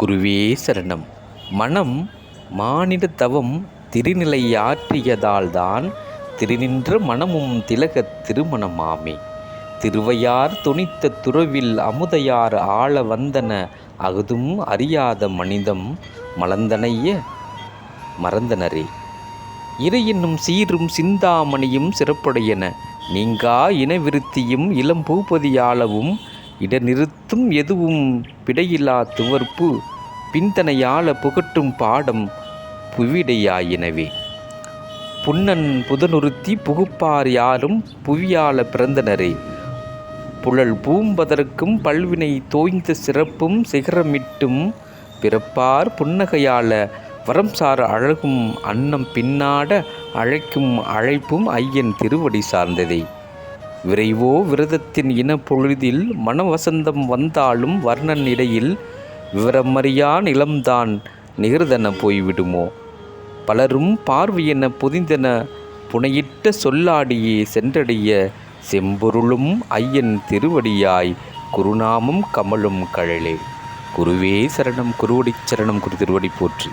குருவே சரணம். மனம் மானிட தவம் திருநிலையாற்றியதால்தான் திருநின்ற மனமும் திலகத் திருமணமாமே. திருவையார் துணித்த துறவில் அமுதையார் ஆள வந்தன அகுதும் அறியாத மனிதம் மலந்தனைய மறந்தனரே. இறை என்னும் சீரும் சிந்தாமணியும் சிறப்புடையன. நீங்கா இனவிருத்தியும் இளம் பூபதியாளவும் இடநிறுத்தும் எதுவும் பிடையிலா துவர்ப்பு பின்தனையாள புகட்டும் பாடம் புவிடையாயினவே. புன்னன் புதனுறுத்தி புகுப்பார் யாரும் புவியால பிறந்தனரே. புழல் பூம்பதற்கும் பல்வினை தோய்ந்த சிறப்பும் சிகரமிட்டும் பிறப்பார் புன்னகையால வரம்சார் அழகும் அன்னம் பின்னாட அழைக்கும் அழைப்பும் ஐயன் திருவடி சார்ந்ததே. விரைவோ விரதத்தின் இனப்பொழுதில் மனவசந்தம் வந்தாலும் வர்ணன் இடையில் விவரமறியா நிலம்தான் நிகர்தன போய்விடுமோ? பலரும் பார்வையென பொதிந்தன புனையிட்ட சொல்லாடியே சென்றடைய செம்பொருளும் ஐயன் திருவடியாய் குருநாமம் கமலும் கழலே. குருவே சரணம் குருவடிச் சரணம் குரு திருவடி போற்றி.